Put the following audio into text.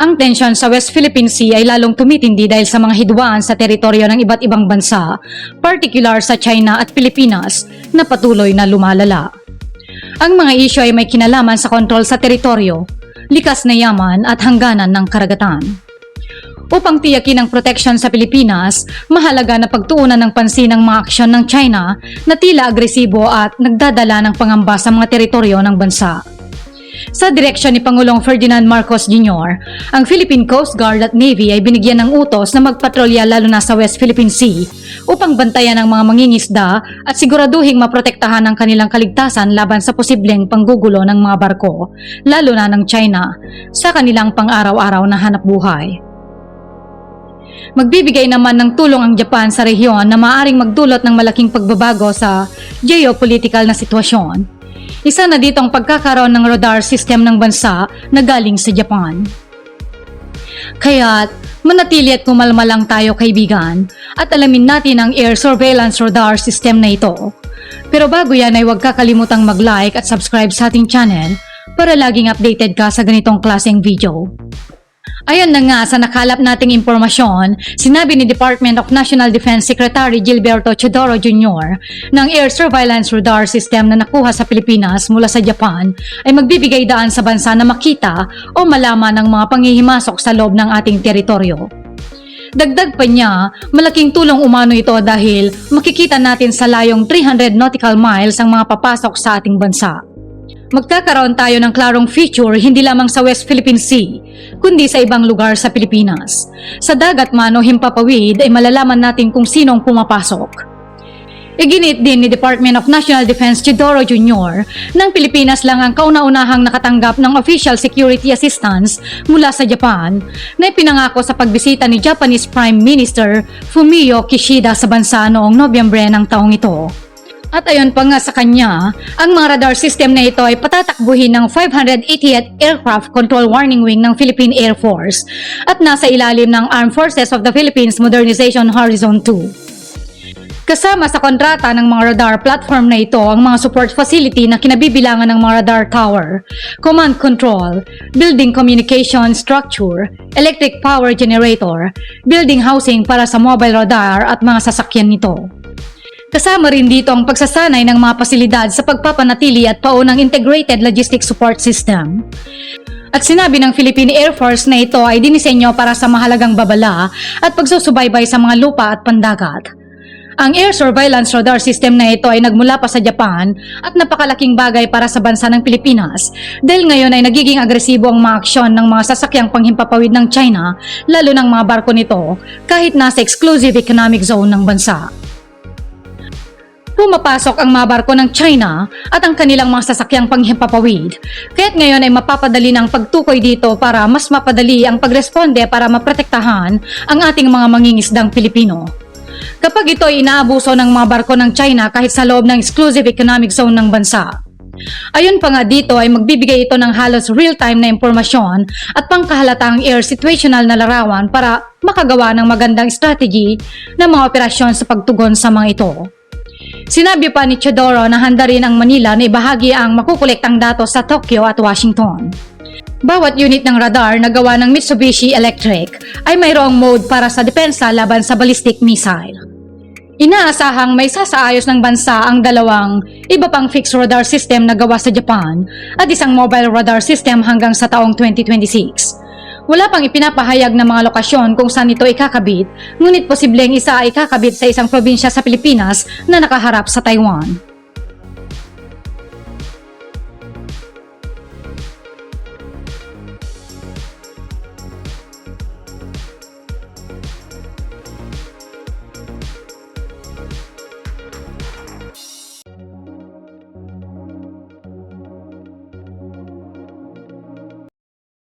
Ang tensyon sa West Philippine Sea ay lalong tumitindi dahil sa mga hidwaan sa teritoryo ng iba't ibang bansa, particular sa China at Pilipinas, na patuloy na lumalala. Ang mga isyo ay may kinalaman sa kontrol sa teritoryo, likas na yaman at hangganan ng karagatan. Upang tiyakin ang proteksyon sa Pilipinas, mahalaga na pagtuunan ng pansin ang mga aksyon ng China na tila agresibo at nagdadala ng pangamba sa mga teritoryo ng bansa. Sa direksyon ni Pangulong Ferdinand Marcos Jr., ang Philippine Coast Guard at Navy ay binigyan ng utos na magpatrolya lalo na sa West Philippine Sea upang bantayan ang mga mangingisda at siguraduhing maprotektahan ang kanilang kaligtasan laban sa posibleng panggugulo ng mga barko, lalo na ng China, sa kanilang pang-araw-araw na hanap buhay. Magbibigay naman ng tulong ang Japan sa rehiyon na maaring magdulot ng malaking pagbabago sa geopolitical na sitwasyon. Isa na dito ang pagkakaroon ng radar system ng bansa na galing sa Japan. Kaya't manatili at kumalma lang tayo kaibigan at alamin natin ang air surveillance radar system na ito. Pero bago yan ay huwag kakalimutang mag-like at subscribe sa ating channel para laging updated ka sa ganitong klaseng video. Ayon na nga sa nakalap nating impormasyon, sinabi ni Department of National Defense Secretary Gilberto Chodoro Jr. ng air surveillance radar system na nakuha sa Pilipinas mula sa Japan ay magbibigay daan sa bansa na makita o malaman ng mga panghihimasok sa loob ng ating teritoryo. Dagdag pa niya, malaking tulong umano ito dahil makikita natin sa layong 300 nautical miles ang mga papasok sa ating bansa. Magkakaroon tayo ng klarong feature hindi lamang sa West Philippine Sea, kundi sa ibang lugar sa Pilipinas. Sa dagat man o himpapawid ay malalaman natin kung sinong pumapasok. Iginit din ni Department of National Defense Chidoro Jr. ng Pilipinas lang ang kauna-unahang nakatanggap ng official security assistance mula sa Japan na ipinangako sa pagbisita ni Japanese Prime Minister Fumio Kishida sa bansa noong Nobyembre ng taong ito. At ayon pa nga sa kanya, ang mga radar system na ito ay patatakbuhin ng 588th Aircraft Control Warning Wing ng Philippine Air Force at nasa ilalim ng Armed Forces of the Philippines Modernization Horizon 2. Kasama sa kontrata ng mga radar platform na ito ang mga support facility na kinabibilangan ng mga radar tower, command control, building communication structure, electric power generator, building housing para sa mobile radar at mga sasakyan nito. Kasama rin dito ang pagsasanay ng mga pasilidad sa pagpapanatili at paunang integrated logistics support system. At sinabi ng Philippine Air Force na ito ay dinisenyo para sa mahalagang babala at pagsusubaybay sa mga lupa at pandagat. Ang air surveillance radar system na ito ay nagmula pa sa Japan at napakalaking bagay para sa bansa ng Pilipinas dahil ngayon ay nagiging agresibo ang mga aksyon ng mga sasakyang panghimpapawid ng China lalo ng mga barko nito kahit nasa exclusive economic zone ng bansa pumapasok ang mga barko ng China at ang kanilang mga sasakyang panghimpapawid. Kaya't ngayon ay mapapadali ng pagtukoy dito para mas mapadali ang pagresponde para maprotektahan ang ating mga mangingisdang Pilipino. Kapag ito ay inaabuso ng mga barko ng China kahit sa loob ng exclusive economic zone ng bansa. Ayon pa nga dito ay magbibigay ito ng halos real-time na impormasyon at pangkahalatang air situational na larawan para makagawa ng magandang strategy ng mga operasyon sa pagtugon sa mga ito. Sinabi pa ni Chodoro na handa rin ang Manila na ibahagi ang makukolektang datos sa Tokyo at Washington. Bawat unit ng radar na gawa ng Mitsubishi Electric ay mayroong mode para sa depensa laban sa ballistic missile. Inaasahang may sasaayos ng bansa ang dalawang iba pang fixed radar system na gawa sa Japan at isang mobile radar system hanggang sa taong 2026. Wala pang ipinapahayag na mga lokasyon kung saan ito ikakabit, ngunit posibleng isa ay ikakabit sa isang probinsya sa Pilipinas na nakaharap sa Taiwan.